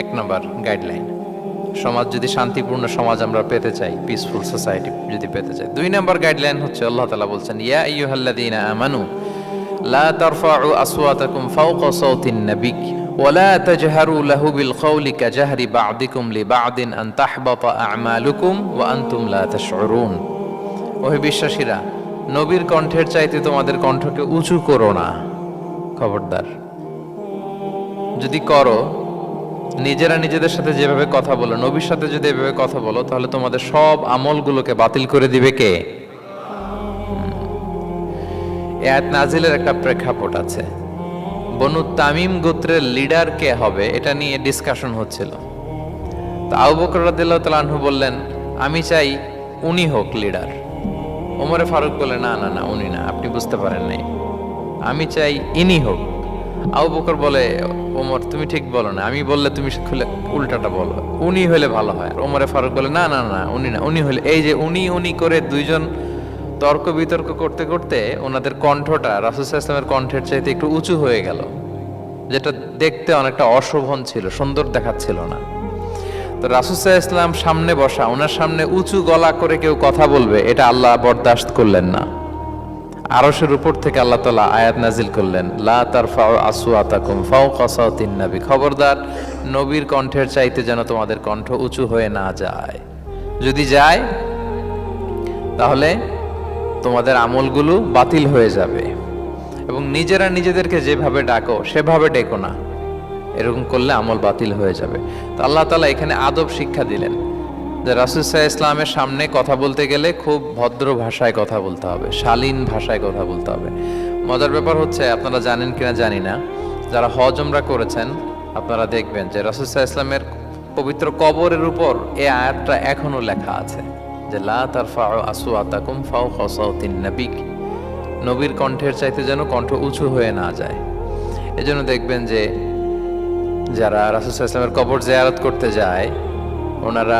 এক নম্বর গাইডলাইন সমাজ যদি শান্তিপূর্ণ সমাজ আমরা পেতে চাই পিসফুল সোসাইটি যদি পেতে চাই দুই নম্বর গাইডলাইন হচ্ছে আল্লাহ তালা বলছেন ইয়া আইয়ুহাল্লাযীনা আমানু লা তারফাউ আসওয়াতাকুম ফাওকা সাওতিন নাবিক ولا تجهروا له بالقول كجهر بعضكم لبعض أن تحبط أعمالكم وأنتم لا تشعرون ওহে বিশ্বাসীরা নবীর কণ্ঠের চাইতে তোমাদের কণ্ঠকে উঁচু করো না খবরদার যদি করো নিজেরা নিজেদের সাথে যেভাবে কথা বলো, নবীর সাথে যদি এভাবে কথা বলো, তাহলে তোমাদের সব আমলগুলোকে বাতিল করে দিবে কে? এ আয়াত নাজিলের একটা প্রেক্ষাপট আছে। বনু তামিম গোত্রের লিডার কে হবে, এটা নিয়ে ডিসকাশন হচ্ছিল। তা আবু বকর বললেন, আমি চাই উনি হোক লিডার ওমরে ফারুক বলে, না না না, উনি না, আপনি বুঝতে পারেন নাই। আমি চাই ইনি হোক। আবু বকর বলে, ওমর, তুমি ঠিক বলো না। আমি বললে তুমি খুলে উল্টাটা বলো। উনি হলে ভালো হয়। ওমরে ফারুক বলে, না না না, উনি না, উনি হলে এই যে উনি উনি করে দুইজন তর্ক বিতর্ক করতে করতে ওনাদের কণ্ঠটা রাসুল ইসলামের কণ্ঠের চাইতে একটু উঁচু হয়ে গেল, যেটা দেখতে অনেকটা অশোভন ছিল, সুন্দর দেখাচ্ছিল না। তো রাসুসাহ ইসলাম সামনে বসা, ওনার সামনে উঁচু গলা করে কেউ কথা বলবে, এটা আল্লাহ বরদাস্ত করলেন না। আরশের উপর থেকে আল্লাহ তালা আয়াত নাজিল করলেন, লা তার ফাও আসু আতাকুম ফাও কাসাউতিন নাবি। খবরদার, নবীর কণ্ঠের চাইতে যেন তোমাদের কণ্ঠ উঁচু হয়ে না যায়। যদি যায়, তাহলে তোমাদের আমলগুলো বাতিল হয়ে যাবে এবং নিজেরা নিজেদেরকে যেভাবে ডাকো, সেভাবে ডেকো না। এরকম করলে আমল বাতিল হয়ে যাবে। তো আল্লাহ তালা এখানে আদব শিক্ষা দিলেন। যে রাসুসাহ ইসলামের সামনে কথা বলতে গেলে খুব ভদ্র ভাষায় কথা বলতে হবে, শালীন ভাষায় কথা বলতে হবে। মজার ব্যাপার হচ্ছে, আপনারা জানেন কিনা জানি না, যারা হজ ওমরা করেছেন, আপনারা দেখবেন যে রাসুসাহ ইসলামের পবিত্র কবরের উপর এই আয়াতটা এখনও লেখা আছে, যে লা তার ফাও আসু ফাও নাবিক নবীর কণ্ঠের চাইতে যেন কণ্ঠ উঁচু হয়ে না যায়। এজন্য দেখবেন যে যারা রাসুসাহ ইসলামের কবর জেয়ারত করতে যায়, ওনারা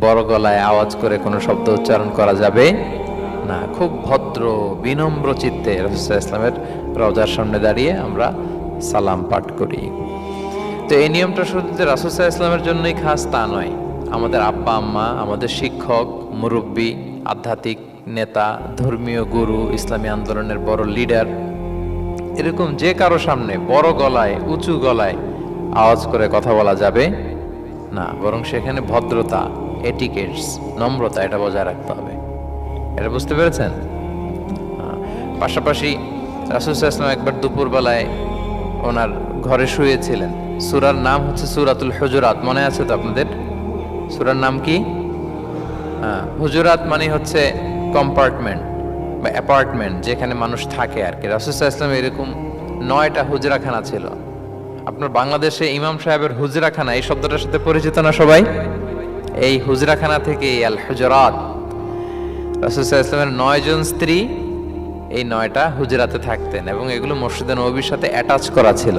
বড় গলায় আওয়াজ করে কোনো শব্দ উচ্চারণ করা যাবে না। খুব ভদ্র, বিনম্র চিত্তে রসুল্লাহ ইসলামের রওজার সামনে দাঁড়িয়ে আমরা সালাম পাঠ করি। তো এই নিয়মটা শুধু যে রাসুসাহ ইসলামের জন্যই খাস তা নয়। আমাদের আব্বা, আম্মা, আমাদের শিক্ষক, মুরব্বী, আধ্যাত্মিক নেতা, ধর্মীয় গুরু, ইসলামী আন্দোলনের বড় লিডার, এরকম যে কারও সামনে বড় গলায়, উঁচু গলায় আওয়াজ করে কথা বলা যাবে না, বরং সেখানে ভদ্রতা এটিকেটস নম্রতা, এটা বজায় রাখতে হবে। এটা বুঝতে পেরেছেন? হ্যাঁ। পাশাপাশি রাসুল ইসলাম একবার দুপুরবেলায় ওনার ঘরে শুয়েছিলেন। সুরার নাম হচ্ছে সুরাতুল হজুরাত, মনে আছে তো আপনাদের? সুরার নাম কি? হ্যাঁ হুজুরাত মানে হচ্ছে কম্পার্টমেন্ট বা অ্যাপার্টমেন্ট যেখানে মানুষ থাকে আর কি রাসুসাহ ইসলাম এরকম নয়টা হুজরাখানা ছিল। আপনার বাংলাদেশে ইমাম সাহেবের হুজরাখানা, এই শব্দটার সাথে পরিচিত না সবাই? এই হুজরাখানা থেকে আল হুজরাত রাসুসাহ ইসলামের নয়জন স্ত্রী এই নয়টা হুজরাতে থাকতেন এবং এগুলো মসজিদে নবীর সাথে অ্যাটাচ করা ছিল।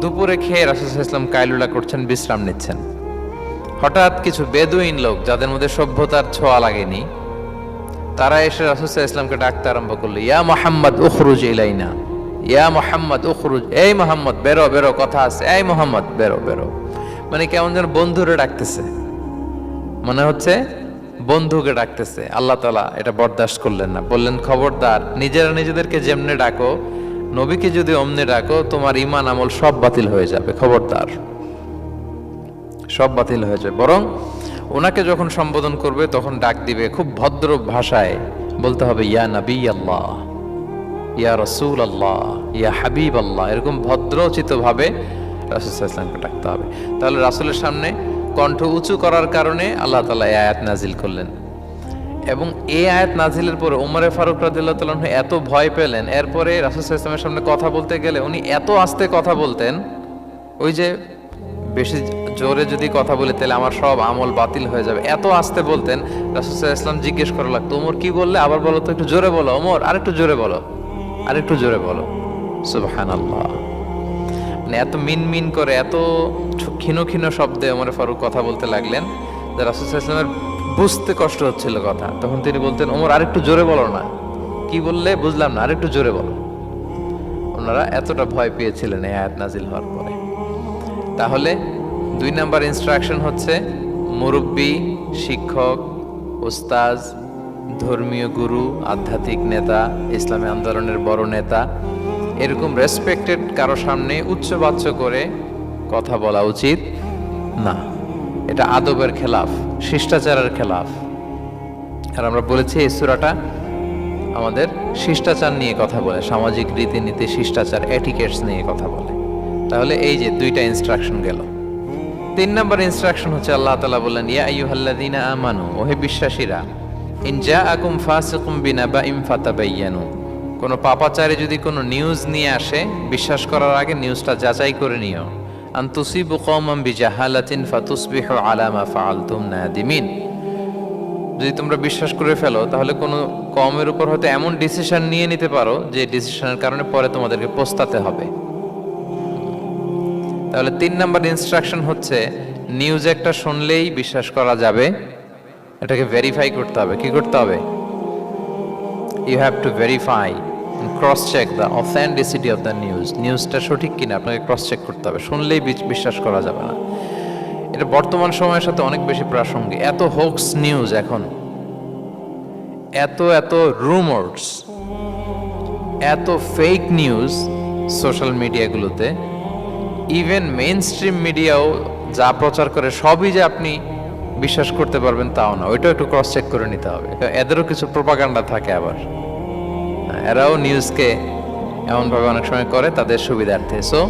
দুপুরে খেয়ে রাসুসাহ ইসলাম কাইলুলা করছেন, বিশ্রাম নিচ্ছেন। হঠাৎ কিছু বেদুইন লোক, যাদের মধ্যে সভ্যতার ছোঁয়া লাগেনি, তারা এসে রাসুসাহ ইসলামকে ডাকতে আরম্ভ করল, ইয়া মোহাম্মদ, উখরুজ ইলাইনা। ইয়া মোহাম্মদ, উখরুজ। এই মোহাম্মদ, বেরো বেরো, কথা আছে। এই মোহাম্মদ, বেরো বেরো। মানে কেমন যেন বন্ধুরে ডাকতেছে। মনে হচ্ছে বন্ধুকে ডাকতেছে। আল্লাহ তালা এটা বরদাস্ত করলেন না। বললেন, খবরদার, নিজেরা নিজেদেরকে যেমনে ডাকো, নবীকে যদি অমনে ডাকো, তোমার ইমান আমল সব বাতিল হয়ে যাবে। খবরদার, সব বাতিল হয়ে যাবে। বরং ওনাকে যখন সম্বোধন করবে, তখন ডাক দিবে খুব ভদ্র ভাষায়। বলতে হবে, ইয়া নবী আল্লাহ ইয়া রসুল আল্লাহ ইয়া হাবিব আল্লাহ এরকম ভদ্রচিত ভাবে রাসুল ডাকতে হবে তাহলে রাসুলের সামনে কণ্ঠ উঁচু করার কারণে আল্লাহ তালা এই আয়াত নাজিল করলেন। এবং এই আয়াত নাজিলের পরে উমরে ফারুক রাদিল্লাহ তালন এত ভয় পেলেন, এরপরে রাসুল ইসলামের সামনে কথা বলতে গেলে উনি এত আস্তে কথা বলতেন, ওই যে বেশি জোরে যদি কথা বলি তাহলে আমার সব আমল বাতিল হয়ে যাবে। এত আস্তে বলতেন রাসুসাহ ইসলাম জিজ্ঞেস করা লাগতো ওমর কি বললে? আবার বলো তো একটু জোরে বলো ওমর আরেকটু জোরে বলো, আরেকটু জোরে বলো। সুবহান আল্লাহ মানে এত মিন মিন করে, এত ক্ষীণ ক্ষীণ শব্দে ওমর ফারুক কথা বলতে লাগলেন যে রাসুসাহ বুঝতে কষ্ট হচ্ছিল কথা। তখন তিনি বলতেন, ওমর, আরেকটু জোরে বলো না। কি বললে? বুঝলাম না, আরেকটু জোরে বলো। ওনারা এতটা ভয় পেয়েছিলেন এই আয়াত নাজিল হওয়ার পরে। তাহলে দুই নাম্বার ইনস্ট্রাকশন হচ্ছে, মুরব্বী, শিক্ষক ওস্তাজ ধর্মীয় গুরু, আধ্যাত্মিক নেতা, ইসলামী আন্দোলনের বড় নেতা এরকম রেসপেক্টেড কারও সামনে উচ্চবাচ্য করে কথা বলা উচিত না। এটা আদবের খেলাফ, শিষ্টাচারের খেলাফ। আর আমরা বলেছি এই সুরাটা আমাদের শিষ্টাচার নিয়ে কথা বলে, সামাজিক রীতিনীতি, শিষ্টাচার এটিকেটস নিয়ে কথা বলে। তাহলে এই যে দুইটা ইনস্ট্রাকশন গেল। তিন নম্বর ইনস্ট্রাকশন হচ্ছে আল্লাহ তালা বললেন, ইয়া আইয়ুহাল্লাযীনা আমানু, ওহে বিশ্বাসীরা, ইন জাআকুম ফাসিকুম বিনাবাইম ফাতাবাইয়ানু। কোনো পাপাচারে যদি কোনো নিউজ নিয়ে আসে, বিশ্বাস করার আগে নিউজটা যাচাই করে নিও। আন তুসিবু কওমান বিজাহালাতিন ফাতুসবিহু আলা মা ফাআলতুম নাদিমিন। যদি তোমরা বিশ্বাস করে ফেলো, তাহলে কোনো কমের উপর হয়তো এমন ডিসিশন নিয়ে নিতে পারো, যে ডিসিশনের কারণে পরে তোমাদেরকে পস্তাতে হবে। তাহলে তিন নাম্বার ইনস্ট্রাকশন হচ্ছে নিউজ একটা শুনলেই বিশ্বাস করা যাবে, এটাকে ভেরিফাই করতে হবে। কি করতে হবে? You have to verify cross check the authenticity of the news নিউজটা সঠিক কিনা আপনাকে ক্রস চেক করতে হবে। শুনলেই বিশ্বাস করা যাবে না। এটা বর্তমান সময়ের সাথে অনেক বেশি প্রাসঙ্গিক। এত হোক্স নিউজ এখন। এত এত রুমার্স এত ফেক নিউজ সোশ্যাল মিডিয়াগুলোতে ইভেন মেইন স্ট্রিম মিডিয়াও যা প্রচার করে, সবই যে আপনি বিশ্বাস করতে পারবেন তাও না। ওইটাও একটু ক্রস চেক করে নিতে হবে। এদেরও কিছু প্রোপাগান্ডা থাকে আবার। এরাও নিউজকে এমনভাবে অনেক সময় করে তাদের সুবিধার্থে। সো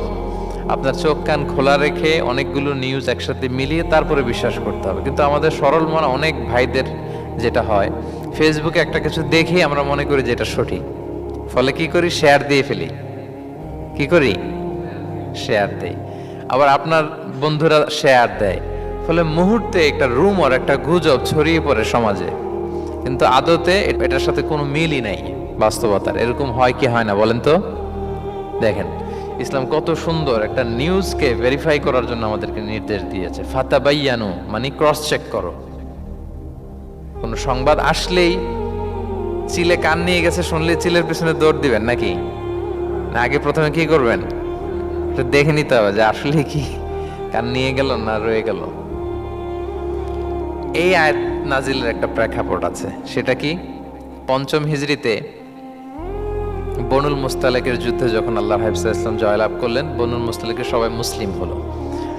আপনার চোখ, কান খোলা রেখে অনেকগুলো নিউজ একসাথে মিলিয়ে তারপরে বিশ্বাস করতে হবে। কিন্তু আমাদের সরল মনে, অনেক ভাইদের যেটা হয় ফেসবুকে একটা কিছু দেখেই আমরা মনে করি যে এটা সঠিক। ফলে কি করি? শেয়ার দিয়ে ফেলি। কি করি? শেয়ার দেই। আবার আপনার বন্ধুরা শেয়ার দেয়। ফলে মুহূর্তে একটা রুমর একটা গুজব ছড়িয়ে পড়ে সমাজে। কিন্তু আদতে এটার সাথে কোনো মিলই নাই। বাস্তবতার, এরকম হয় কি হয় না, বলেন তো? দেখেন, ইসলাম কত সুন্দর একটা নিউজকে ভেরিফাই করার জন্য আমাদেরকে নির্দেশ দিয়েছে। ফাতাবাইয়ানু মানে ক্রস চেক করো। কোনো সংবাদ আসলেই চিলে কান নিয়ে গেছে, শুনলে চিলের পিছনে দৌড় দিবেন নাকি? না, আগে প্রথমে কি করবেন? একটু দেখে নিতে হবে যে আসলে কি কান নিয়ে গেল না রয়ে গেল। এই আয়াত নাজিলের একটা প্রেক্ষাপট আছে, সেটা কি? পঞ্চম হিজড়িতে বনুল মুস্তালেকের যুদ্ধে যখন আল্লাহ হাফিজ ইসলাম জয়লাভ করলেন, বনুল মুস্তালেকের সবাই মুসলিম হলো।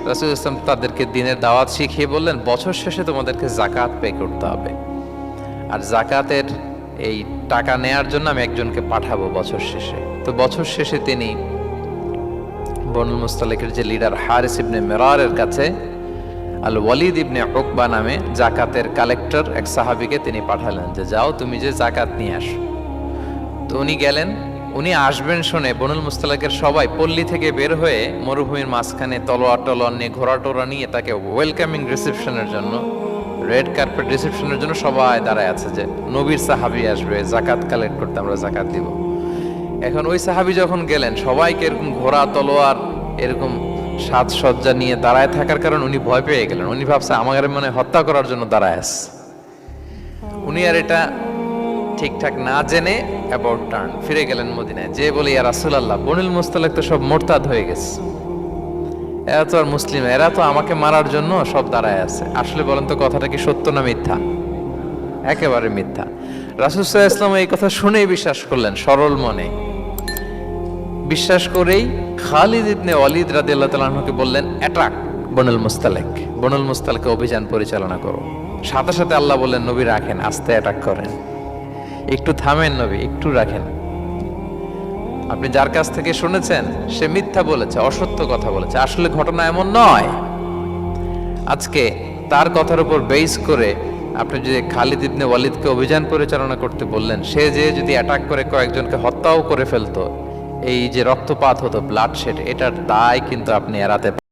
রাসুল ইসলাম তাদেরকে দিনের দাওয়াত শিখিয়ে বললেন, বছর শেষে তোমাদেরকে জাকাত পে করতে হবে। আর জাকাতের এই টাকা নেয়ার জন্য আমি একজনকে পাঠাবো বছর শেষে। তো বছর শেষে তিনি বনুল মুস্তালেকের যে লিডার হারিস ইবনে মেরারের কাছে আল ওয়ালিদ ইবনে উকবা নামে জাকাতের কালেক্টর এক সাহাবিকে তিনি পাঠালেন যে, যাও, তুমি যে জাকাত নিয়ে আসো। তো উনি গেলেন উনি আসবেন শুনে বনুল মুস্তালাকের সবাই পল্লী থেকে বের হয়ে মরুভূমির মাঝখানে তলোয়ার টলোয়ার নিয়ে ঘোড়া টোরা নিয়ে তাকে ওয়েলকামিং রিসেপশনের জন্য রেড কার্পেট রিসেপশনের জন্য সবাই দাঁড়ায় আছে যে নবীর সাহাবি আসবে, জাকাত কালেক্ট করতে আমরা জাকাত দিব। এখন ওই সাহাবি যখন গেলেন, সবাইকে এরকম ঘোড়া, তলোয়ার, এরকম সাজসজ্জা নিয়ে দাঁড়ায় থাকার কারণে উনি ভয় পেয়ে গেলেন। উনি ভাবছে, আমাদের মানে হত্যা করার জন্য দাঁড়ায় আছে। উনি আর এটা ঠিকঠাক না জেনে অ্যাবাউট টার্ন ফিরে গেলেন মদিনায়। যে বলে, ইয়া রাসূলুল্লাহ, বনুল মুস্তালাক তো সব মোরতাদ হয়ে গেছে। এরা তো আর মুসলিম, এরা তো আমাকে মারার জন্য সব দাঁড়ায় আছে। আসলে বলেন তো, কথাটা কি সত্য না মিথ্যা? একেবারে মিথ্যা। রাসুল সাল্লাল্লাহু ইসলাম এই কথা শুনেই বিশ্বাস করলেন, সরল মনে। বিশ্বাস করেই খালিদ ইবনে ওয়ালিদ রাদিয়াল্লাহু তাআলা আনহুকে বললেন অ্যাটাক বনুল মুস্তালেক। বনুল মুস্তালেকে অভিযান পরিচালনা করো। সাথে সাথে আল্লাহ বললেন, নবী রাখেন, আস্তে অ্যাটাক করেন। একটু থামেন নবী, একটু রাখেন। আপনি যার কাছ থেকে শুনেছেন, সে মিথ্যা বলেছে, অসত্য কথা বলেছে। আসলে ঘটনা এমন নয়। আজকে তার কথার উপর বেস করে আপনি যদি খালিদ ইবনে ওয়ালিদকে অভিযান পরিচালনা করতে বললেন, সে যে যদি অ্যাটাক করে কয়েকজনকে হত্যাও করে ফেলতো, এই যে রক্তপাত হতো ব্লাড শেড এটার দায় কিন্তু আপনি এড়াতে